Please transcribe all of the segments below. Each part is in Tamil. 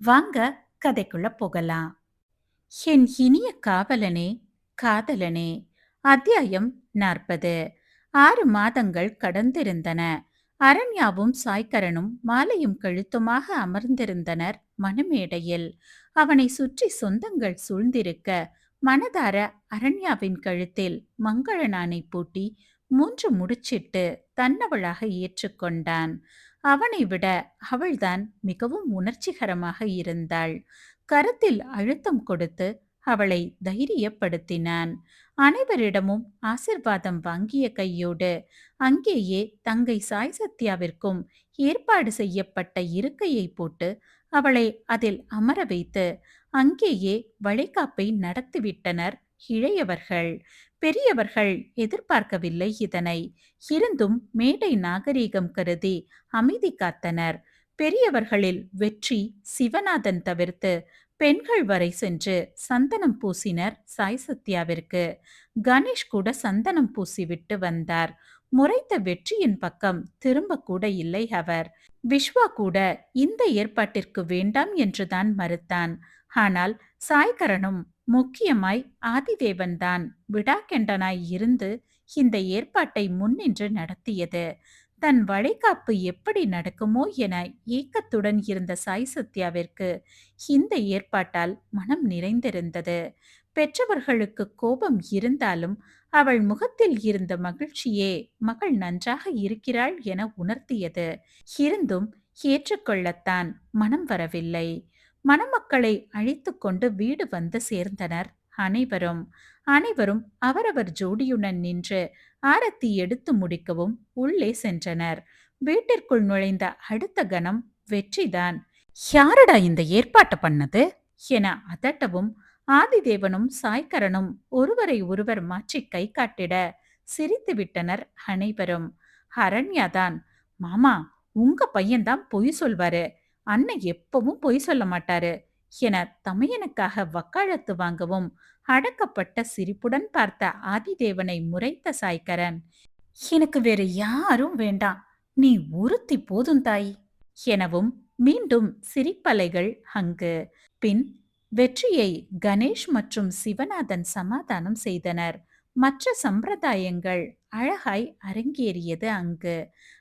வாங்க கதைக்குள்ள போகலாம். என் இனிய காவலனே காதலனே அத்தியாயம் நாற்பது. ஆறு மாதங்கள் கடந்திருந்தன. அரண்யாவும் சாய்க்கரனும் மாலையும் கழுத்துமாக அமர்ந்திருந்தனர் மணமேடையில் அவனை சுற்றி சொந்தங்கள் சூழ்ந்திருக்க மனதார அரண்யாவின் கழுத்தில் மங்களனானை பூட்டி மூன்று முடிச்சிட்டு தன்னவளாக ஏற்றுக்கொண்டான். அவனை விட அவள்தான் மிகவும் உணர்ச்சிகரமாக இருந்தாள். கருத்தில் அழுத்தம் கொடுத்து அவளை தைரியப்படுத்தினான். அனைவரிடமும் ஆசிர்வாதம் வாங்கிய கையோடு அங்கேயே தங்கை சாய் சத்யாவிற்கும் ஏற்பாடு செய்யப்பட்ட இருக்கையை போட்டு அவளை அதில் அமர வைத்து அங்கேயே வளைகாப்பை நடத்திவிட்டனர் இளையவர்கள். பெரியவர்கள் எதிர்பார்க்கவில்லை இதனை. இருந்தும் மேடை நாகரீகம் கருதி அமைதி காத்தனர். பெரியவர்களில் வெற்றி சிவநாதன் தவிர்த்து பெண்கள் வரை சென்று சந்தனம் பூசினர் சாய் சத்யாவிற்கு. கணேஷ் கூட சந்தனம் பூசிவிட்டு வந்தார். முறைத்த வெற்றியின் பக்கம் திரும்ப கூட இல்லை அவர். விஸ்வா கூட இந்த ஏற்பாட்டிற்கு வேண்டாம் என்றுதான் மறுத்தான். ஆனால் சாய்கரனும் முக்கியமாய் ஆதிதேவன்தான் விடாக்கெண்டனாய் இருந்து இந்த ஏற்பாட்டை முன்னின்று நடத்தியது. தன் வளைகாப்பு எப்படி நடக்குமோ என ஏக்கத்துடன் இருந்த சாய் சத்யாவிற்கு இந்த ஏற்பாட்டால் மனம் நிறைந்திருந்தது. பெற்றவர்களுக்கு கோபம் இருந்தாலும் அவள் முகத்தில் இருந்த மகிழ்ச்சியே மகள் நன்றாக இருக்கிறாள் என உணர்த்தியது. இருந்தும் ஏற்றுக்கொள்ளத்தான் மனம் வரவில்லை. மணமக்களை அழைத்து கொண்டு வீடு வந்து சேர்ந்தனர். அனைவரும் அனைவரும் அவரவர் ஜோடியுடன் நின்று ஆரத்தி எடுத்து முடிக்கவும் உள்ளே சென்றனர். வீட்டிற்குள் நுழைந்த அடுத்த கணம் வெற்றிதான். யாரடா இந்த ஏற்பாட்டை பண்ணது? என அதட்டவும் ஆதிதேவனும் சாய்கரனும் ஒருவரை ஒருவர் மாற்றி கை காட்டிட சிரித்து விட்டனர் அனைவரும். அரண்யாதான் மாமா உங்க பையன்தான் பொய் சொல்வாரு. அண்ணன் எப்பவும் பொய் சொல்ல மாட்டாரு. என தமையனுக்காக வக்காலத்து வாங்கவும் அடக்கப்பட்ட சிரிப்புடன் பார்த்த ஆதிதேவனை முறைத்த சாய்கரன் எனக்கு வேற யாரும் வேண்டாம். நீ ஒருத்தி போதும் தாய் எனவும் மீண்டும் சிரிப்பலைகள் அங்கு. பின் வெற்றியை கணேஷ் மற்றும் சிவநாதன் சமாதானம் செய்தனர். மற்ற சம்பிரதாயங்கள் அழகாய் அரங்கேறியது அங்கு.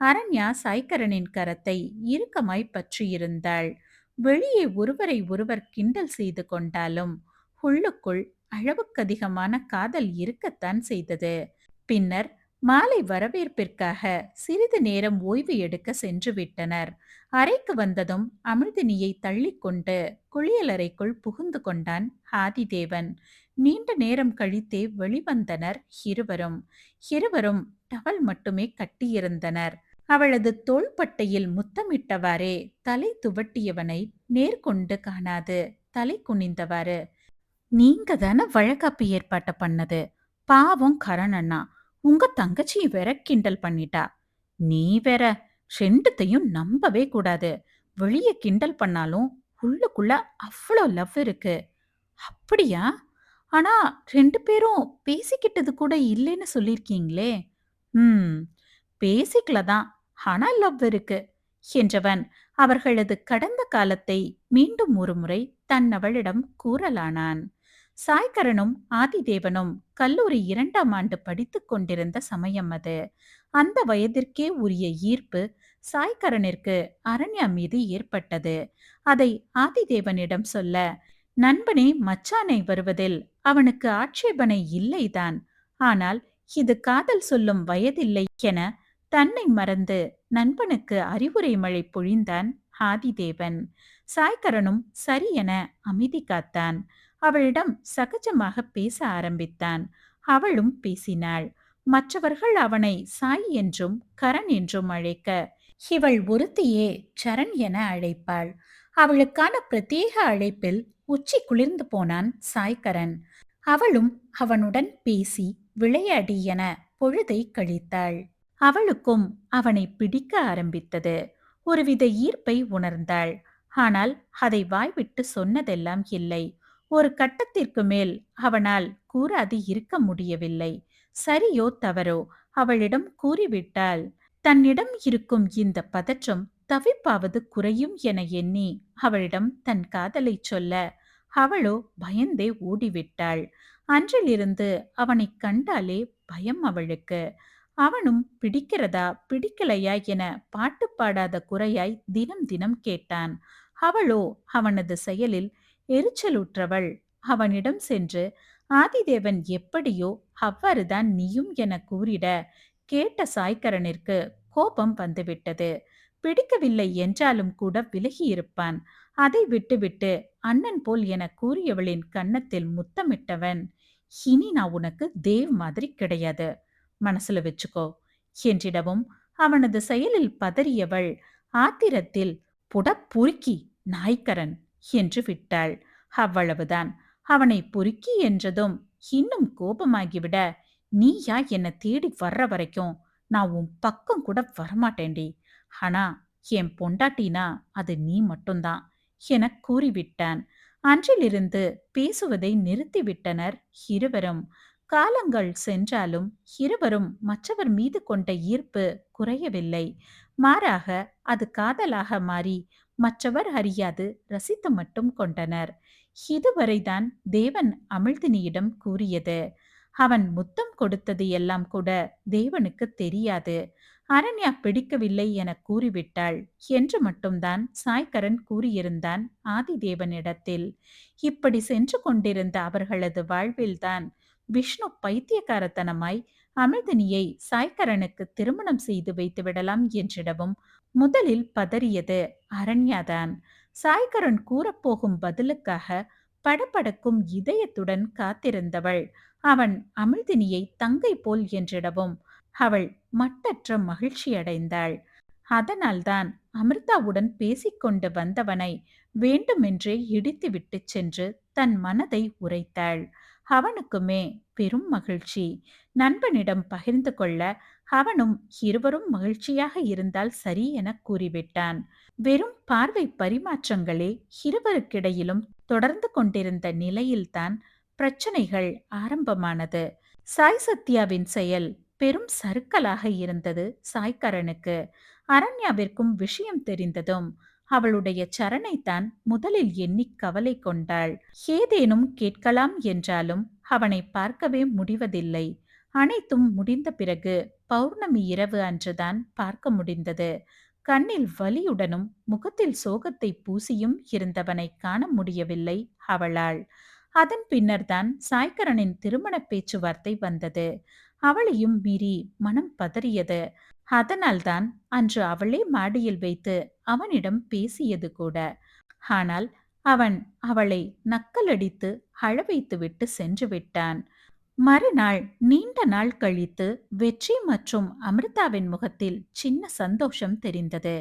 அரண்யா சாய்கரனின் கரத்தை இறுக்கமாய் பற்றியிருந்தாள். வெளியே ஒருவரை ஒருவர் கிண்டல் செய்து கொண்டாலும் உள்ளுக்குள் அளவுக்கதிகமான காதல் இருக்கத்தான் செய்தது. பின்னர் மாலை வரவேற்பிற்காக சிறிது நேரம் ஓய்வு எடுக்க சென்று விட்டனர். அறைக்கு வந்ததும் அமிர்தினியை தள்ளிக்கொண்டு குளியலறைக்குள் புகுந்து கொண்டான் ஆதிதேவன். நீண்ட நேரம் கழித்தே வெளிவந்தனர் இருவரும். இருவரும் டவல் மட்டுமே கட்டியிருந்தனர். அவளது தோள்பட்டையில் முத்தமிட்டவாறே தலை துவட்டியவனை நேர்கொண்டு காணாது. தலை குனிந்தவாறு நீங்க தானே வழக்காப்பு ஏற்பாட்ட பண்ணது? பாவம் கரண் அண்ணா உங்க தங்கச்சி வேற கிண்டல் பண்ணிட்டா? நீ வேற ரெண்டுத்தையும் நம்பவே கூடாது. வெளியே கிண்டல் பண்ணாலும் உள்ளுக்குள்ள அவ்வளோ லவ் இருக்கு. அப்படியா? ஆனா ரெண்டு பேரும் பேசிக்கிட்டது கூட இல்லைன்னு சொல்லியிருக்கீங்களே. ம். பேசிக்கல தான். ஆனா லவ் இருக்கு என்றவன் அவர்களது கடந்த காலத்தை மீண்டும் ஒருமுறை தன்னவளிடம் கூறலானான். சாய்கரனும் ஆதிதேவனும் கல்லூரி இரண்டாம் ஆண்டு படித்துக் கொண்டிருந்த சமயம் அது. அந்த வயதிற்கே உரிய ஈர்ப்பு சாய்கரனிற்கு அரண்யா மீது ஏற்பட்டது. அதை ஆதிதேவனிடம் சொல்ல நண்பனே மச்சானை வருவதில் அவனுக்கு ஆட்சேபனை இல்லைதான். ஆனால் இது காதல் சொல்லும் வயதில்லை என தன்னை மறந்து நண்பனுக்கு அறிவுரை மழை பொழிந்தான் ஆதிதேவன். சாய்கரனும் சரி என அமைதி காத்தான். அவளிடம் சகஜமாக பேச ஆரம்பித்தான். அவளும் பேசினாள். மற்றவர்கள் அவனை சாய் என்றும் கரண் என்றும் அழைக்க இவள் ஒருத்தியே சரண் என அழைப்பாள். அவளுக்கான பிரத்யேக அழைப்பில் உச்சி குளிர்ந்து போனான் சாய்கரன். அவளும் அவனுடன் பேசி விளையாடி என பொழுதை கழித்தாள். அவளுக்கும் அவனை பிடிக்க ஆரம்பித்தது. ஒருவித ஈர்ப்பை உணர்ந்தாள். ஆனால் அதை வாய்விட்டு சொன்னதெல்லாம் இல்லை. ஒரு கட்டத்திற்கு மேல் அவனால் கூறாது இருக்க முடியவில்லை. சரியோ தவறோ அவளிடம் கூறிவிட்டால் தன்னிடம் இருக்கும் இந்த பதற்றம் தவிப்பாவது குறையும் என எண்ணி அவளிடம் தன் காதலை சொல்ல அவளோ பயந்தே ஓடிவிட்டாள். அன்றிலிருந்து அவனை கண்டாலே பயம் அவளுக்கு. அவனும் பிடிக்கிறதா பிடிக்கலையா என பாட்டு பாடாத குறையாய் தினம் தினம் கேட்டான். அவளோ அவனது செயலில் எரிச்சலுற்றவள். அவனிடம் சென்று ஆதிதேவன் எப்படியோ அவ்வாறுதான் நீயும் என கூறிட கேட்ட சாய்கரனிற்கு கோபம் வந்துவிட்டது. பிடிக்கவில்லை என்றாலும் கூட விலகியிருப்பான். அதை விட்டுவிட்டு அண்ணன் போல் என கூறியவளின் கன்னத்தில் முத்தமிட்டவன் இனி நான் உனக்கு தேவ் மாதிரி கிடையாது. மனசுல வச்சுக்கோ. என்றிடவும் அவனது செயலில் பதறியவள் ஆத்திரத்தில் புட புருக்கி நாய்க்கரன் என்று விட்டாள். அவ்வளவுதான். அவனை பொறுக்கி என்றதும் இன்னும் கோபமாகிவிட நீயா என்னை தேடி வர்ற வரைக்கும் நான் உன் பக்கம் கூட வரமாட்டேன்டி. ஆனா என் பொண்டாட்டினா அது நீ மட்டும்தான். எனக் கூறிவிட்டான். அன்றிலிருந்து பேசுவதை நிறுத்திவிட்டனர் இருவரும். காலங்கள் சென்றாலும் இருவரும் மற்றவர் மீது கொண்ட ஈர்ப்பு குறையவில்லை. மாறாக அது காதலாக மாறி மற்றவர் அறியாது ரசித்து மட்டும் கொண்டனர். இதுவரைதான் தேவன் அமிழ்தினியிடம் கூறியது. அவன் முத்தம் கொடுத்தது எல்லாம் கூட தேவனுக்கு தெரியாது. அரண்யா பிடிக்கவில்லை என கூறிவிட்டாள். என்று மட்டும்தான் சாய்கரன் கூறியிருந்தான் ஆதிதேவனிடத்தில். இப்படி சென்று கொண்டிருந்த அவர்களது வாழ்வில்தான் விஷ்ணு பைத்தியக்காரத்தனமாய் அமிர்தினியை சாய்கரனுக்கு திருமணம் செய்து வைத்து விடலாம் என்றிடவும் முதலில் பதறியது அரண்யாதான். சாய்கரன் கூறப்போகும் பதிலுக்காக படபடக்கும் இதயத்துடன் காத்திருந்தவள். அவன் அமிழ்தினியை தங்கை போல் என்றிடவும் அவள் மட்டற்ற மகிழ்ச்சியடைந்தாள் அதனால்தான் அமிர்தாவுடன் பேசிக்கொண்டு வந்தவனை வேண்டுமென்றே இடித்துவிட்டு சென்று தன் மனதை உரைத்தாள். அவனுக்குமே பெரும் மகிழ்ச்சி. நண்பனிடம் பகிர்ந்து கொள்ள அவனும் இருவரும் மகிழ்ச்சியாக இருந்தால் சரி என கூறிவிட்டான். வெறும் பார்வை பரிமாற்றங்களே இருவருக்கிடையிலும் தொடர்ந்து கொண்டிருந்த நிலையில்தான் பிரச்சனைகள் ஆரம்பமானது. சாய் சத்யாவின் செயல் பெரும் சறுக்கலாக இருந்தது சாய்கரனுக்கு அரண்யாவிற்கும் விஷயம் தெரிந்ததும் அவளுடைய சரணைத்தான் முதலில் எண்ணி கவலை கொண்டாள். ஏதேனும் கேட்கலாம் என்றாலும் அவனை பார்க்கவே முடிவதில்லை. அனைத்தும் முடிந்த பிறகு பௌர்ணமி இரவு அன்றுதான் பார்க்க முடிந்தது. கண்ணில் வலியுடனும் முகத்தில் சோகத்தை பூசியும் இருந்தவனை காண முடியவில்லை அவளால். அதன் பின்னர்தான் சாய்கரனின் திருமண பேச்சுவார்த்தை வந்தது. அவளையும் மீறி மனம் பதறியது. அதனால்தான் அன்று அவளே மாடியில் வைத்து அவனிடம் பேசியது கூட. ஆனால் அவன் அவளை நக்கலடித்து அழவைத்துவிட்டு சென்று விட்டான். மறுநாள் நீண்ட நாள் கழித்து வெற்றி மற்றும் அமிர்தாவின் முகத்தில் சின்ன சந்தோஷம் தெரிந்தது.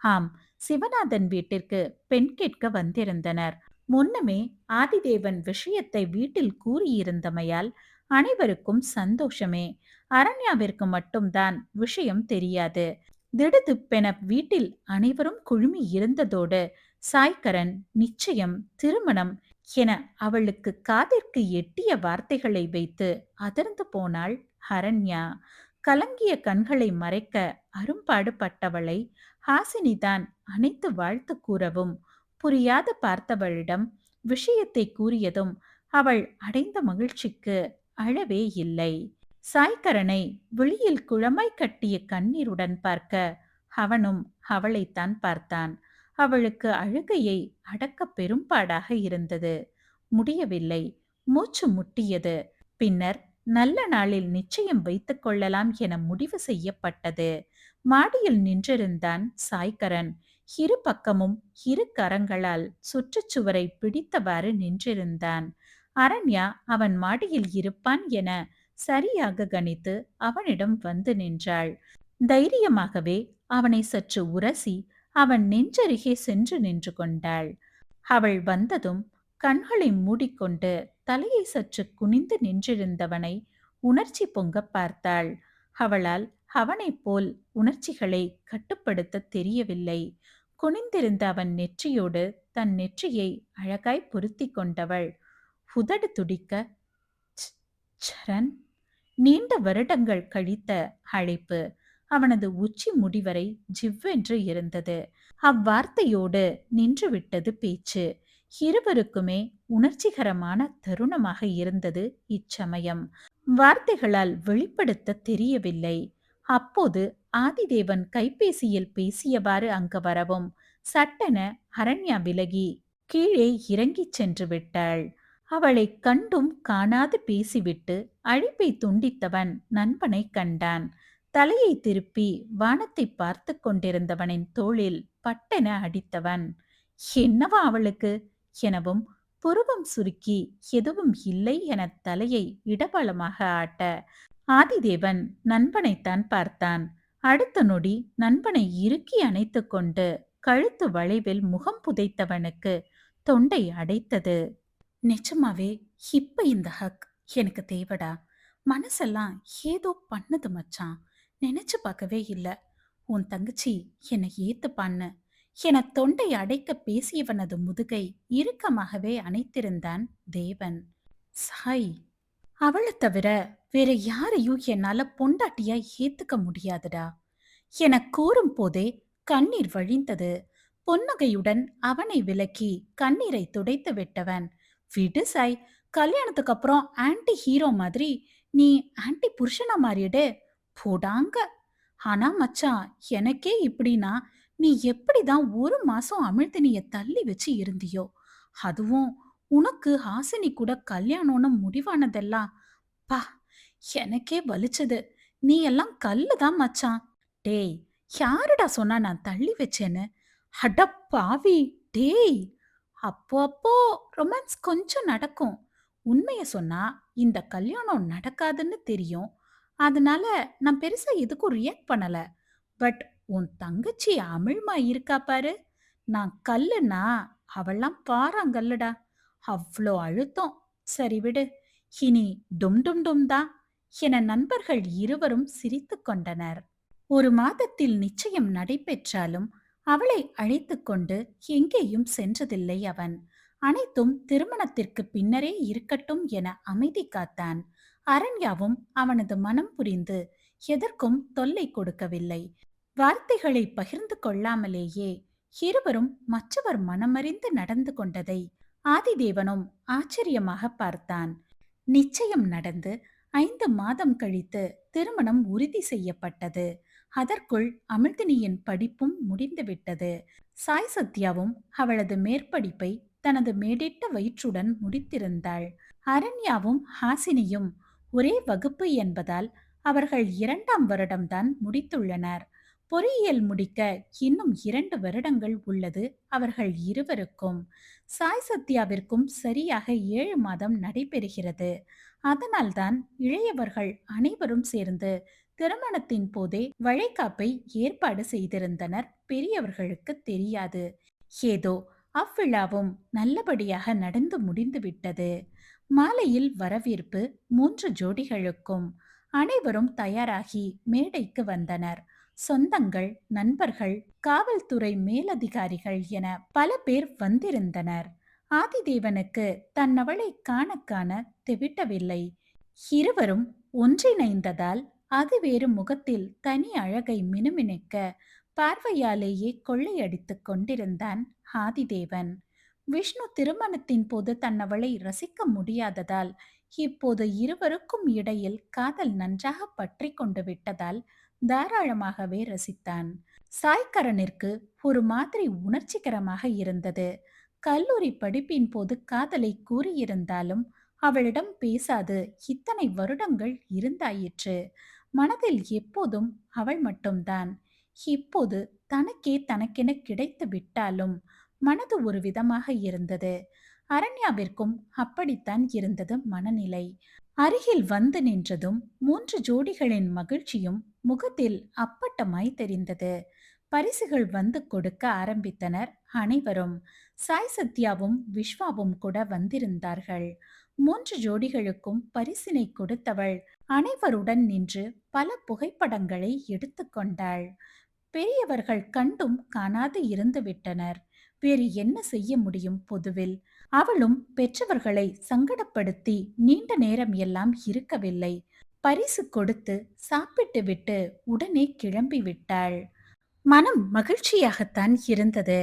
ஆம் சிவநாதன் வீட்டிற்கு பெண் கேட்க வந்திருந்தனர். முன்னமே ஆதிதேவன் விஷயத்தை வீட்டில் கூறியிருந்தமையால் அனைவருக்கும் சந்தோஷமே. அரண்யாவிற்கு மட்டும்தான் விஷயம் தெரியாது. திடுதிப்பென வீட்டில் அனைவரும் குழுமி இருந்ததோடு சாய்கரன் நிச்சயம் திருமணம் என அவளுக்கு காதிற்கு எட்டிய வார்த்தைகளை வைத்து அதிர்ந்து போனாள் ஹரண்யா கலங்கிய கண்களை மறைக்க அரும்பாடு பட்டவளை ஹாசினிதான் அனைத்து வாழ்த்து கூறவும் புரியாத பார்த்தவளிடம் விஷயத்தை கூறியதும் அவள் அடைந்த மகிழ்ச்சிக்கு அளவே இல்லை. சாய்கரனை வெளியில் குழமாய் கட்டிய கண்ணீருடன் பார்க்க அவனும் அவளைத்தான் பார்த்தான். அவளுக்கு அழுகையை அடக்க பெரும்பாடாக இருந்தது. முடியவில்லை. மூச்சு முட்டியது. பின்னர் நல்ல நாளில் நிச்சயம் வைத்துக் கொள்ளலாம் என முடிவு செய்யப்பட்டது. மாடியில் நின்றிருந்தான் சாய்கரன். இரு பக்கமும் இரு கரங்களால் சுற்றுச்சுவரை பிடித்தவாறு நின்றிருந்தான். அரண்யா அவன் மாடியில் இருப்பான் என சரியாக கணித்து அவனிடம் வந்து நின்றாள். தைரியமாகவே அவனை சற்று உரசி அவன் நெஞ்சருகே சென்று நின்று கொண்டாள். அவள் வந்ததும் கண்களை மூடிக்கொண்டு தலையை சற்று குனிந்து நின்றிருந்தவனை உணர்ச்சி பொங்க பார்த்தாள். அவளால் அவனைப் போல் உணர்ச்சிகளை கட்டுப்படுத்த தெரியவில்லை. குனிந்திருந்த அவன் நெற்றியோடு தன் நெற்றியை அழகாய் பொருத்தி கொண்டவள். உதடு துடிக்க சரண்! நீண்ட வருடங்கள் கழித்த அழைப்பு அவனது உச்சி முடிவரை ஜிவ்வென்று இருந்தது. அவ்வார்த்தையோடு நின்றுவிட்டது பேச்சு. இருவருக்குமே உணர்ச்சிகரமான தருணமாக இருந்தது இச்சமயம். வார்த்தைகளால் வெளிப்படுத்த தெரியவில்லை. அப்போது ஆதிதேவன் கைபேசியில் பேசியவாறு அங்கு வரவும் சட்டென அரண்யா விலகி கீழே இறங்கிச் சென்று விட்டாள். அவளை கண்டும் காணாது பேசிவிட்டு அழிப்பை துண்டித்தவன் நண்பனை கண்டான். தலையை திருப்பி வானத்தை பார்த்து கொண்டிருந்தவனின் தோளில் பட்டென அடித்தவன். என்னவா அவளுக்கு? எனவும் புருவம் சுருக்கி எதுவும் இல்லை என தலையை இடபலமாக ஆட்ட ஆதிதேவன் நண்பனைத்தான் பார்த்தான். அடுத்த நொடி நண்பனை இறுக்கி அணைத்து கொண்டு கழுத்து வளைவில் முகம் புதைத்தவனுக்கு தொண்டை அடைத்தது. நிஜமாவே இப்ப இந்த ஹக் எனக்கு தேவடா? மனசெல்லாம் ஏதோ பண்ணது மச்சான். நினைச்சு பார்க்கவே இல்லை. உன் தங்கச்சி என்னை ஏத்துப்பான்னு. என தொண்டை அடைக்க பேசியவனது முதுகை இறுக்கமாகவே அணைத்திருந்தான் தேவன். சாய் அவளை தவிர வேற யாரையும் என்னால பொண்டாட்டியா ஏத்துக்க முடியாதுடா? என கூறும் போதே கண்ணீர் வழிந்தது. பொன்னகையுடன் அவனை விலக்கி கண்ணீரை துடைத்து விட்டவன். விடு சாய் கல்யாணத்துக்கு அப்புறம் ஆன்டி ஹீரோ மாதிரி நீ ஆன்டி புருஷனா மாறிடு. போடாங்க. ஆனா மச்சான் எனக்கே இப்படின்னா நீ எப்படிதான் ஒரு மாசம் அமிழ்தினிய தள்ளி வச்சு இருந்தியோ? அதுவும் உனக்கு ஹாசினி கூட கல்யாணம்னு முடிவானதெல்லாம். பா எனக்கே வலிச்சது. நீ எல்லாம் கல்லுதான் மச்சான். டேய் யாருடா சொன்னா நான் தள்ளி வச்சேன்னு? அட பாவி டேய். அப்போ அப்போ ரொமான்ஸ் கொஞ்சம் நடக்கும். உண்மைய சொன்னா இந்த கல்யாணம் நடக்காதுன்னு தெரியும். அதனால நான் பெருசா எதுக்கும் ரியாக்ட் பண்ணல. பட் உன் தங்கச்சி அமிழ்மா இருக்கா பாரு. நான் கல்லுனா அவெல்லாம் பாறாங்கல்லடா அவ்வளோ அழுத்தம். சரி விடு. இனி டும் டும் டும் தான் என நண்பர்கள் இருவரும் சிரித்துக் கொண்டனர். ஒரு மாதத்தில் நிச்சயம் நடைபெற்றாலும் அவளை அழைத்துக்கொண்டு எங்கேயும் சென்றதில்லை அவன். அனைத்தும் திருமணத்திற்கு பின்னரே இருக்கட்டும் என அமைதி காத்தான். அரண்யாவும் அவனது மனம் புரிந்து எதற்கும் தொல்லை கொடுக்கவில்லை. வார்த்தைகளை பகிர்ந்து கொள்ளாமலேயே இருவரும் மற்றவர் மனமறிந்து நடந்து கொண்டதை ஆதிதேவனும் ஆச்சரியமாக பார்த்தான். நிச்சயம் நடந்து ஐந்து மாதம் கழித்து திருமணம் உறுதி செய்யப்பட்டது. அதற்குள் அமிர்தினியின் படிப்பும் முடிந்துவிட்டது சாய் சத்யாவும் அவளது மேற்படிப்பை தனது மேடிட்ட வயிற்றுடன் முடித்திருந்தாள். அரண்யாவும் ஹாசினியும் ஒரே வகுப்பு என்பதால் அவர்கள் இரண்டாம் வருடம்தான் முடித்துள்ளனர். பொறியியல் முடிக்க இன்னும் இரண்டு வருடங்கள் உள்ளது அவர்கள் இருவருக்கும். சாய் சத்யாவிற்கும் சரியாக ஏழு மாதம் நடைபெறுகிறது. அதனால்தான் இளையவர்கள் அனைவரும் சேர்ந்து திருமணத்தின் போதே வளைகாப்பை ஏற்பாடு செய்திருந்தனர். பெரியவர்களுக்கு தெரியாது. ஏதோ அவ்விழாவும் நல்லபடியாக நடந்து முடிந்துவிட்டது மாலையில் வரவேற்பு மூன்று ஜோடிகளுக்கும் அனைவரும் தயாராகி மேடைக்கு வந்தனர். சொந்தங்கள் நண்பர்கள் காவல்துறை மேலதிகாரிகள் என பல பேர் வந்திருந்தனர். ஆதிதேவனுக்கு தன்னவளை காண காண தெவிட்டவில்லை. இருவரும் ஒன்றிணைந்ததால் அது வேறு முகத்தில் தனி அழகை மினுமினுக்க பார்வையாலேயே கொள்ளையடித்துக் கொண்டிருந்தான் ஆதிதேவன். விஷ்ணு திருமணத்தின் போது தன்னவளை ரசிக்க முடியாததால் இப்போது இருவருக்கும் இடையில் காதல் நன்றாக பற்றி கொண்டு விட்டதால் தாராளமாகவே ரசித்தான். சாய்கரனிற்கு ஒரு மாதிரி உணர்ச்சிகரமாக இருந்தது. கல்லூரி படிப்பின் போது காதலை கூறியிருந்தாலும் அவளிடம் பேசாது இத்தனை வருடங்கள் இருந்தாயிற்று. மனதில் எப்போதும் அவள் மட்டும்தான். இப்போது தனக்கே தனக்கென கிடைத்து விட்டாலும் மனது ஒரு விதமாக இருந்தது. அரண்யாவிற்கும் அப்படித்தான் இருந்தது மனநிலை. அருகில் வந்து நின்றதும் மூன்று ஜோடிகளின் மகிழ்ச்சியும் முகத்தில் அப்பட்டமாய் தெரிந்தது. பரிசுகள் வந்து கொடுக்க ஆரம்பித்தனர். அனைவரும் சாய் சத்யாவும் விஸ்வாவும் கூட வந்திருந்தார்கள். மூன்று ஜோடிகளுக்கும் பரிசினை கொடுத்தவள் அனைவருடன் நின்று பல புகைப்படங்களை எடுத்துக்கொண்டாள் பெரியவர்கள் கண்டும் காணாது இருந்து விட்டனர். வேறு என்ன செய்ய முடியும் பொதுவில்? அவளும் பெற்றவர்களை சங்கடப்படுத்தி நீண்ட நேரம் எல்லாம் இருக்கவில்லை. பரிசு கொடுத்து சாப்பிட்டு விட்டு உடனே கிளம்பி விட்டாள். மனம் மகிழ்ச்சியாகத்தான் இருந்தது.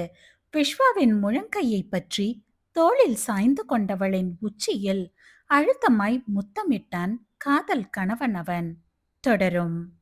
விஸ்வாவின் முழங்கையை பற்றி தோளில் சாய்ந்து கொண்டவளின் உச்சியில் அழுத்தமாய் முத்தமிட்டான் காதல் கணவன் அவன். தொடரும்.